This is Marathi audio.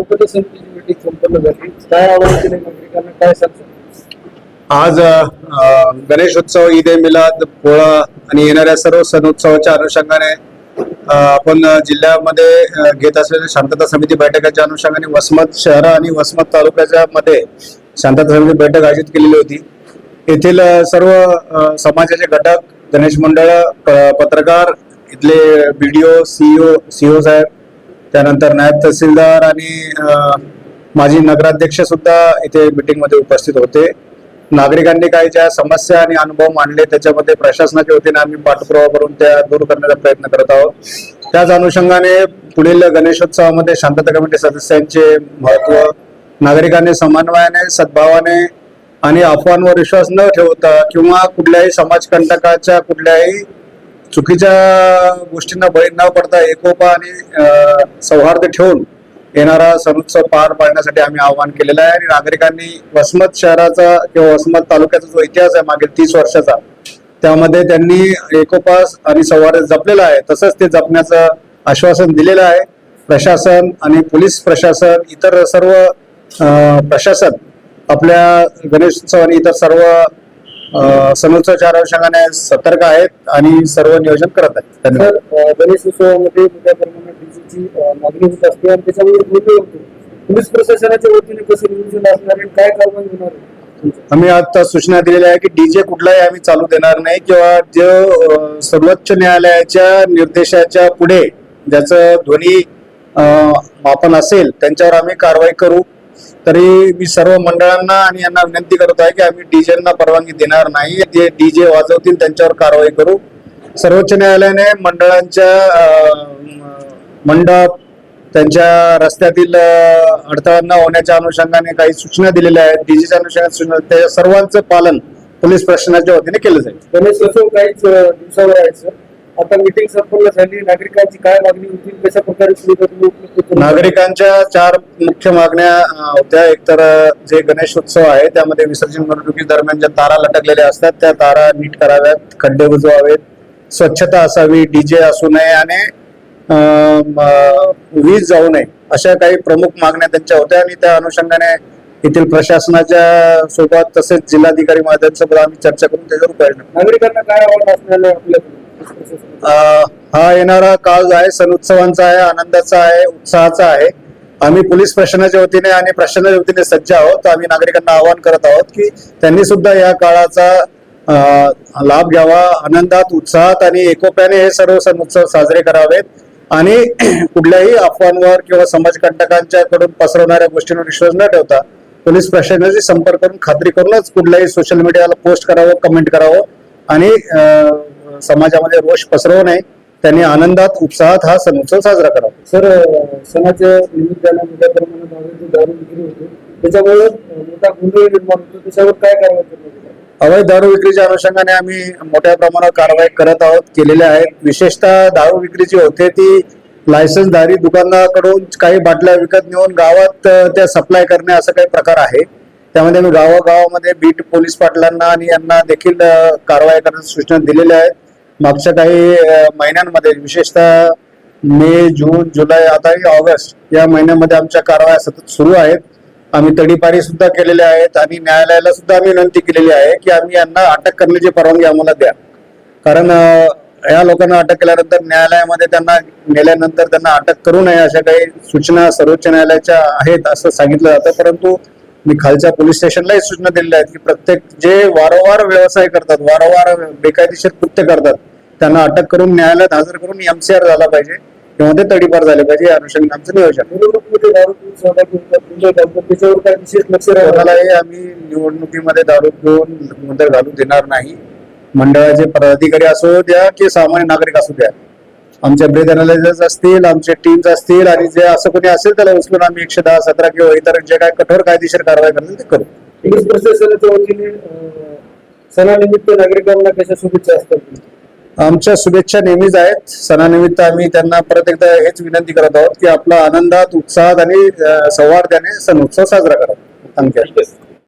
समितीची संपन्न झाली. काय आवाहन केले नागरिकांना काय सांगतो आज गणेश गणेशोत्सव ईद ए मिलाद पोळा आणि येणाऱ्या सर्व सण उत्सवाच्या अनुषंगाने आपण जिल्ह्यामध्ये घेत असलेल्या शांतता समिती बैठकाच्या अनुषंगाने वसमत शहर आणि वसमत तालुक्याच्या मध्ये शांतता समिती बैठक आयोजित केलेली होती. येथील सर्व समाजाचे घटक गणेश मंडळ प- पत्रकार इथले बीडीओ सीईओ सीओ साहेब त्यानंतर नायब तहसीलदार आणि माजी नगराध्यक्ष सुद्धा इथे मीटिंगमध्ये उपस्थित होते. नागरिकांनी काही ज्या समस्या आणि अनुभव मांडले त्याच्यामध्ये प्रशासनाच्या वतीने आम्ही पाठपुरावा करून त्या दूर करण्याचा प्रयत्न करत आहोत. त्याच अनुषंगाने पुढील गणेशोत्सवामध्ये शांतता कमिटी सदस्यांचे महत्त्व नागरिकांनी समन्वयाने सद्भावाने आणि अफवांवर विश्वास न ठेवता किंवा कुठल्याही समाजकंटकाच्या कुठल्याही चुकीच्या गोष्टींना बळी न पडता एकोपा आणि सौहार्द ठेवून येणारा सणोत्सव पार पाडण्यासाठी आम्ही आवाहन केलेलं आहे आणि नागरिकांनी वसमत शहराचा किंवा वसमत तालुक्याचा जो इतिहास आहे मागील तीस वर्षाचा त्यामध्ये त्यांनी एकोपास आणि सौहार्द जपलेला आहे. तसंच ते जपण्याचं आश्वासन दिलेलं आहे. प्रशासन आणि पोलीस प्रशासन इतर सर्व प्रशासन आपल्या गणेशोत्सव आणि इतर सर्व सणोत्सवाच्या अनुषंगाने सतर्क आहेत आणि सर्व नियोजन करत आहेत. धन्यवाद. गणेश उत्सवामध्ये मोठ्या प्रमाणात डीजेची मागणी होत असते आणि त्याच्यामुळे गोंधळ होतो. पोलीस प्रशासनाच्या वतीने कसं नियोजन असणार आहे काय कारवाई होणार आहे? आम्ही आता सूचना दिलेल्या आहे की डीजे कुठलाही आम्ही चालू देणार नाही किंवा जो सर्वोच्च न्यायालयाच्या निर्देशाच्या पुढे ज्याचं ध्वनी मापन असेल त्यांच्यावर आम्ही कारवाई करू. तरी मी सर्व मंडळांना आणि यांना विनंती करत आहे की आम्ही डीजेना परवानगी देणार नाही. जे डीजे वाजवतील त्यांच्यावर कारवाई करू. सर्वोच्च न्यायालयाने मंडळांच्या मंडप त्यांच्या रस्त्यातील अ, अडथळा न होण्याच्या अनुषंगाने काही सूचना दिलेल्या आहेत. डीजेच्या अनुषंगाने सूचना त्या सर्वांचं पालन पोलीस प्रशासनाच्या वतीने केलं जाईल. गणेश काहीच दिवसावर आहे सर? आता मीटिंग संपन्न झाली. नागरिकांची काय मागणी होती? कशा प्रकारे सुविधा तुम्ही उपलब्ध करून नागरिकांच्या चार मुख्य मागण्या अ, होत्या. एकतर अ, जे गणेश उत्सव आहे त्यामध्ये विसर्जन मिरवणुकी दरम्यान ज्या तारा लटकलेल्या असतात त्या तारा नीट कराव्यात. खड्डे बुजवावेत. स्वच्छता असावी डीजे असू नये आणि अ, म, वीज जाऊ नये अशा काही प्रमुख मागण्या त्यांच्या होत्या आणि त्या अनुषंगाने येथील प्रशासनाच्या सोबत तसेच जिल्हाधिकारी महोदयांसोबत आम्ही चर्चा करून त्याच्यावर. नागरिकांना काय आव्हान असणार आहे हा येणारा काळ जो आहे सण उत्सवांचा आहे आनंदाचा आहे उत्साहाचा आहे. आम्ही पोलीस प्रशासनाच्या वतीने आणि प्रशासनाच्या वतीने सज्ज आहोत. आम्ही नागरिकांना आवाहन करत आहोत की त्यांनी सुद्धा या काळाचा लाभ घ्यावा. आनंदात उत्साहात आणि एकोप्याने हे सर्व सण उत्सव साजरे करावेत. आणि कुठल्याही अफवांवर किंवा समाजकंटकांच्या कडून पसरवणाऱ्या गोष्टींवर विश्वास न ठेवता पोलीस प्रशासनाशी संपर्क करून खात्री करूनच कुठल्याही सोशल मीडियाला पोस्ट करावं कमेंट करावं. आणि समाजामध्ये रोष पसरवू नये त्यांनी आनंदात उत्साहात हा सण उत्सव साजरा करावा. सर सणाच्या निमित्तानं मोठ्या प्रमाणात अवैध दारू विक्री होते. त्याच्यामुळे मोठा गोंधळ निर्माण होतो. त्याच्यावर काय कारवाई करण्यात अवैध दारू विक्रीच्या अनुषंगाने आम्ही मोठ्या प्रमाणावर कारवाई करत आहोत केलेल्या आहेत विशेषतः दारू विक्री जी होते ती लायसन्सधारी दुकानदाराकडून काही बाटल्या विकत नेऊन गावात त्या सप्लाय करणे असं काही प्रकार आहे. त्यामध्ये मी गावागावामध्ये बीट पोलीस पाटलांना आणि यांना देखील कारवाई करण्याच्या सूचना दिलेल्या आहेत मागच्या काही महिन्यांमध्ये विशेषतः मे जून जुलै आता ऑगस्ट या महिन्यामध्ये आमच्या कारवाया सतत सुरू आहेत. आम्ही तडीपारी सुद्धा केलेल्या आहेत आणि न्यायालयाला सुद्धा आम्ही विनंती केलेली आहे की आम्ही यांना अटक करण्याची परवानगी आम्हाला द्या. कारण या लोकांना अटक केल्यानंतर न्यायालयामध्ये त्यांना नेल्यानंतर त्यांना अटक करू नये अशा काही सूचना सर्वोच्च न्यायालयाच्या आहेत असं सांगितलं जातं. परंतु मी खालच्या पोलीस स्टेशनलाही सूचना दिलेल्या आहेत की प्रत्येक जे वारंवार व्यवसाय करतात वारंवार बेकायदेशीर कृत्य करतात त्यांना अटक करून न्यायालयात हजर करून एमसीआर झाला पाहिजे किंवा ते तडीपार झाले पाहिजे या अनुषंगाने आमचं नियोजन. आम्ही निवडणुकीमध्ये दारू घेऊन गोंधळ घालू देणार नाही. मंडळाचे पदाधिकारी असो द्या की सामान्य नागरिक असू द्या. आमचे ब्रेथ अनालिसिस असतील आमचे टीम्स असतील आणि जे असं कोणी असेल त्याला उचलून आम्ही एकशे दहा सतरा किंवा इतर जे काय कठोर कायदेशीर कारवाई करतील ते करू. पोलीस प्रशासनाच्या वतीने सणानिमित्त नागरिकांना कशा शुभेच्छा असतात? आमच्या शुभेच्छा नेहमीच आहेत. सणानिमित्त आम्ही त्यांना परत एकदा हेच विनंती करत आहोत की आपला आनंदात उत्साहात आणि अं, सौहार्दाने सण उत्सव साजरा करा. थँक्यू.